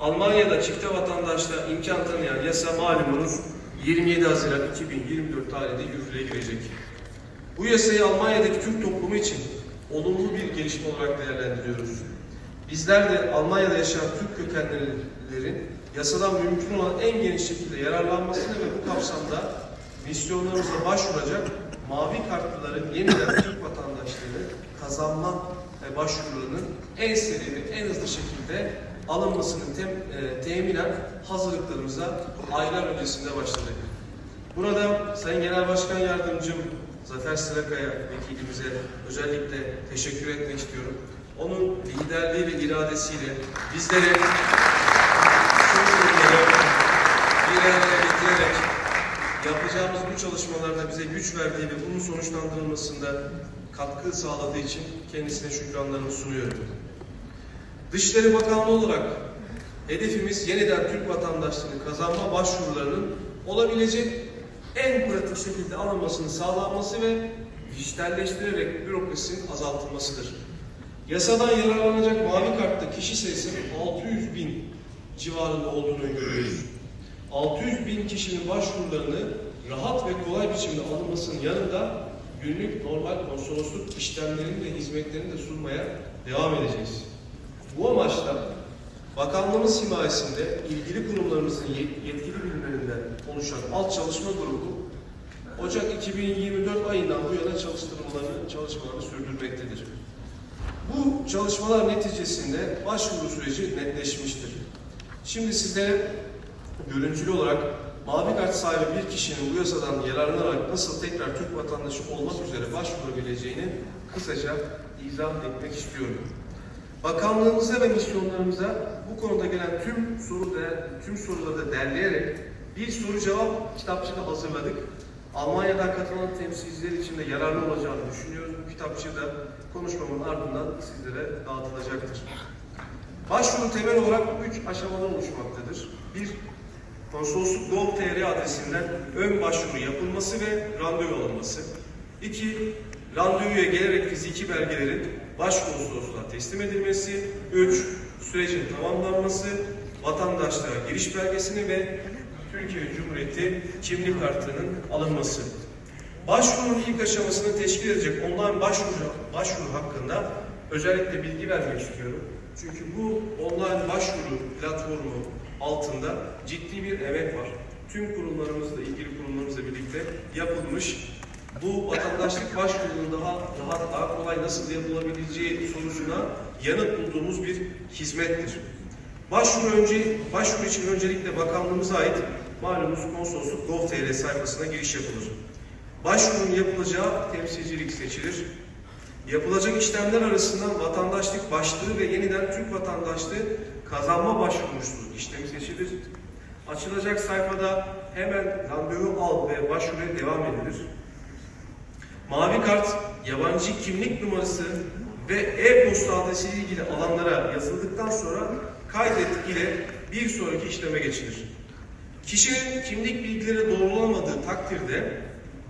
Almanya'da çifte vatandaşlığa imkan tanıyan yasa malumunuz 27 Haziran 2024 tarihinde yürürlüğe girecek. Bu yasayı Almanya'daki Türk toplumu için olumlu bir gelişme olarak değerlendiriyoruz. Bizler de Almanya'da yaşayan Türk kökenlilerin yasadan mümkün olan en geniş şekilde yararlanmasını ve bu kapsamda misyonlarımıza başvuracak mavi kartlıların yeniden Türk vatandaşlığını kazanma başvurularının en seri ve en hızlı şekilde alınmasının tem, e, teminen hazırlıklarımıza aylar öncesinde başladık. Burada Sayın Genel Başkan Yardımcım Zafer Sırakaya vekilimize özellikle teşekkür etmek istiyorum. Onun liderliği ve iradesiyle sorunları bir araya getirerek yapacağımız bu çalışmalarda bize güç verdiği ve bunun sonuçlandırılmasında katkı sağladığı için kendisine şükranlarımı sunuyorum. Dışişleri Bakanlığı olarak hedefimiz yeniden Türk vatandaşlığını kazanma başvurularının olabilecek en pratik şekilde alınmasını sağlanması ve dijitalleştirerek bürokrasinin azaltılmasıdır. Yasadan yararlanacak mavi kartta kişi sayısının 600 bin civarında olduğunu görüyoruz. 600 bin kişinin başvurularını rahat ve kolay biçimde alınmasının yanında günlük normal konsolosluk işlemlerini ve hizmetlerini de sunmaya devam edeceğiz. Bu amaçla Bakanlığımız himayesinde ilgili kurumlarımızın yet- yetkili birimlerinden oluşan alt çalışma grubu Ocak 2024 ayından bu yana çalıştırmalarını, çalışmalarını sürdürmektedir. Bu çalışmalar neticesinde başvuru süreci netleşmiştir. Şimdi sizlere görüntülü olarak mavi kart sahibi bir kişinin bu yasadan yararlanarak nasıl tekrar Türk vatandaşı olmak üzere başvurabileceğini kısaca izah etmek istiyorum. Bakanlığımıza ve misyonlarımıza bu konuda gelen tüm soru de, tüm soruları da derleyerek bir soru cevap kitapçığı hazırladık. Almanya'dan katılan temsilciler için de yararlı olacağını düşünüyoruz. Kitapçığı da konuşmamın ardından sizlere dağıtılacaktır. Başvuru temel olarak üç aşamadan oluşmaktadır. Bir, konsolosluk gov.tr adresinden ön başvuru yapılması ve randevu alınması. İki, randevuya gelerek fiziki belgelerin başkonsolosluğa teslim edilmesi. Üç, sürecin tamamlanması, vatandaşlığa giriş belgesini ve Türkiye Cumhuriyeti kimlik kartının alınması. Başvurunun ilk aşamasını teşkil edecek online başvuru, başvuru hakkında özellikle bilgi vermek istiyorum. Çünkü bu online başvuru platformu altında ciddi bir emek var. Tüm kurumlarımızla, ilgili kurumlarımızla birlikte yapılmış. Bu vatandaşlık başvurunun daha rahat, daha kolay nasıl yapılabileceği sorusuna yanıt bulduğumuz bir hizmettir. Başvuru önce başvuru için öncelikle bakanlığımıza ait malumunuz konsolosluk gov.tr sayfasına giriş yapılır. Başvurunun yapılacağı temsilcilik seçilir. Yapılacak işlemler arasından vatandaşlık başlığı ve yeniden Türk vatandaşlığı kazanma başvurmuştur işlemi seçilir. Açılacak sayfada hemen randevu al ve başvuruya devam edilir. Mavi kart, yabancı kimlik numarası ve e-posta adresi ile ilgili alanlara yazıldıktan sonra kaydet ile bir sonraki işleme geçilir. Kişinin kimlik bilgileri doğrulamadığı takdirde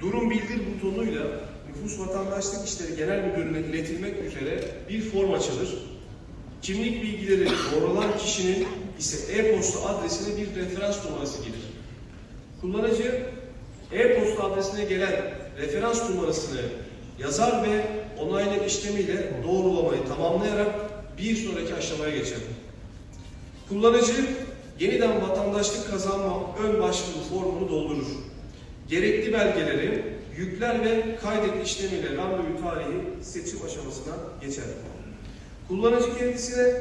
durum bildir butonuyla Nüfus Vatandaşlık İşleri Genel Müdürlüğü'ne iletilmek üzere bir form açılır. Kimlik bilgileri doğrulan kişinin ise e-posta adresine bir referans numarası gelir. Kullanıcı e-posta adresine gelen referans numarasını yazar ve onayla işlemiyle doğrulamayı tamamlayarak bir sonraki aşamaya geçer. Kullanıcı yeniden vatandaşlık kazanma ön başvuru formunu doldurur. Gerekli belgeleri yükler ve kaydet işlemiyle randevu tarihi seçim aşamasına geçer. Kullanıcı kendisine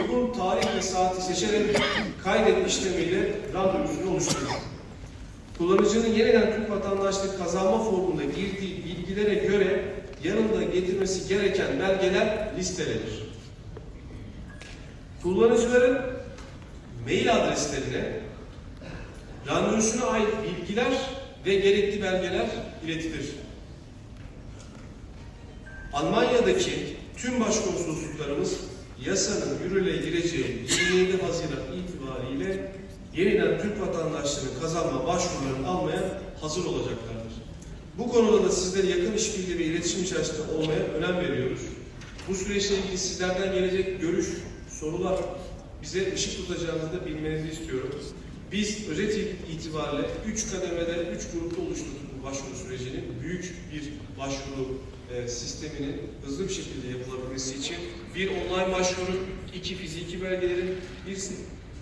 uygun tarih ve saati seçerek kaydet işlemiyle randevusunu oluşturur. Kullanıcının yeniden Türk vatandaşlık kazanma formunda girdiği bilgilere göre yanında getirmesi gereken belgeler listelenir. Kullanıcıların mail adreslerine randevusuna ait bilgiler ve gerekli belgeler iletilir. Almanya'daki tüm başkonsolosluklarımız yasanın yürürlüğe gireceği 27 Haziran itibariyle yeniden Türk vatandaşlığını kazanma başvurularını almaya hazır olacaklardır. Bu konuda da sizlere yakın işbirliği ve iletişim içerisinde olmaya önem veriyoruz. Bu süreçle ilgili sizlerden gelecek görüş, sorular bize ışık tutacağınızı da bilmenizi istiyorum. Biz özet itibariyle 3 kademede, 3 grupta oluşturduk bu başvuru sürecini. Büyük bir başvuru e, sisteminin hızlı bir şekilde yapılabilmesi için bir online başvuru, iki fiziki belgelerin bir,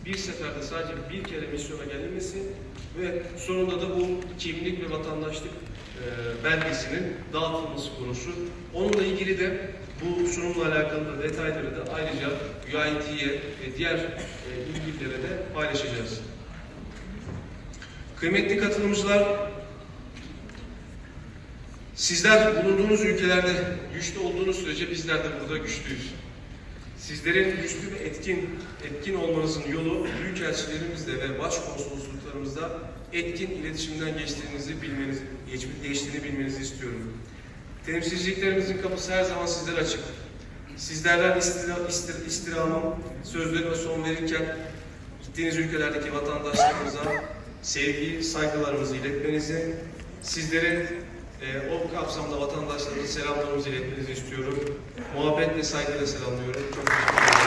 bir seferde sadece bir kere misyona gelinmesi ve sonunda da bu kimlik ve vatandaşlık e, belgesinin dağıtılması konusu. Onunla ilgili de bu sunumla alakalı da detayları da ayrıca UIT'ye ve diğer e, ilgililere de paylaşacağız. Kıymetli katılımcılar, sizler bulunduğunuz ülkelerde güçlü olduğunuz sürece bizler de burada güçlüyüz. Sizlerin güçlü ve etkin etkin olmanızın yolu büyükelçilerimizle ve başkonsolosluklarımızda etkin iletişimden geçtiğinizi bilmeniz, geç- geçtiğini bilmenizi istiyorum. Temsilciliklerimizin kapısı her zaman sizlere açık. Sizlerden istira, istir, istirhamım sözlerime son verirken gittiğiniz ülkelerdeki vatandaşlarımıza sevgi, saygılarımızı iletmenizi, sizlerin e, o kapsamda vatandaşlarımıza selamlarımızı iletmenizi istiyorum. Muhabbetle, saygıyla selamlıyorum. Çok teşekkür ederim.